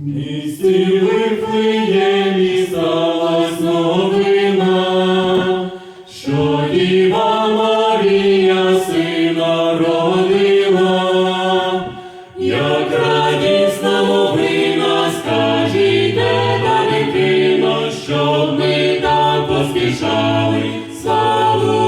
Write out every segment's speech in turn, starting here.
Місті виплиє і сталась що Діва Марія сина родила, як радісна новина, скажіть, де дитина, щоб ми так поспішали славу.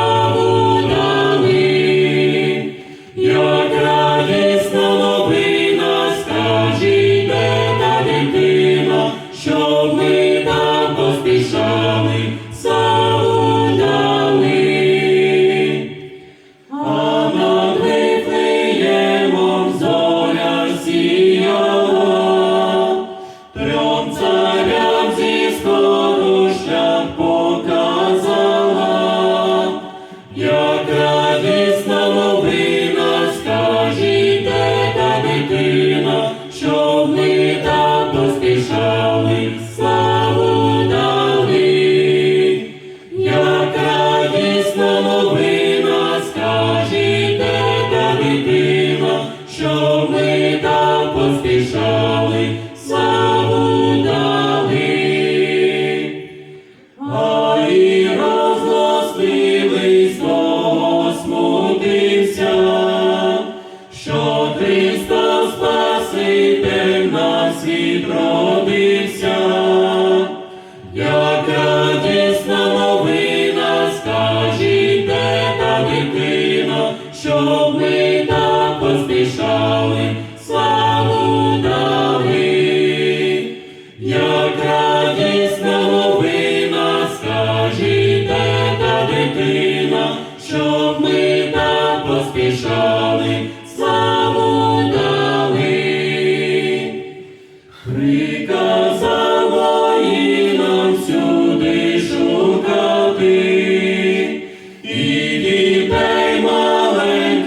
народився, як радісна новина, скажіть, де та дитина, щоб ми так поспішали.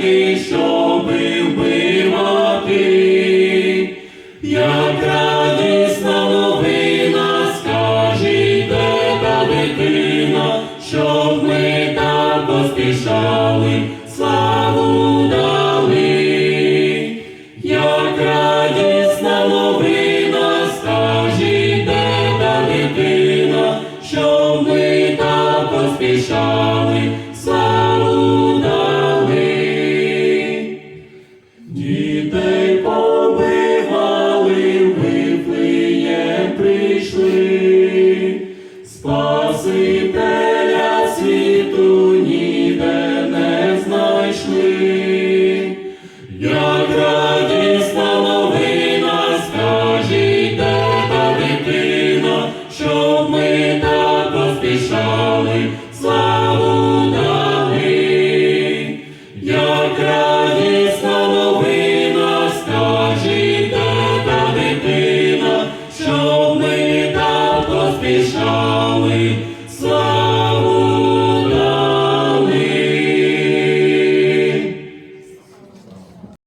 Ти, щоби вбивати, як радісна новина, скажіть, де дитина, щоб ми так поспішали, славу дали, як радісна новина, скажіть, де дитина, щоб ми так поспішали. holy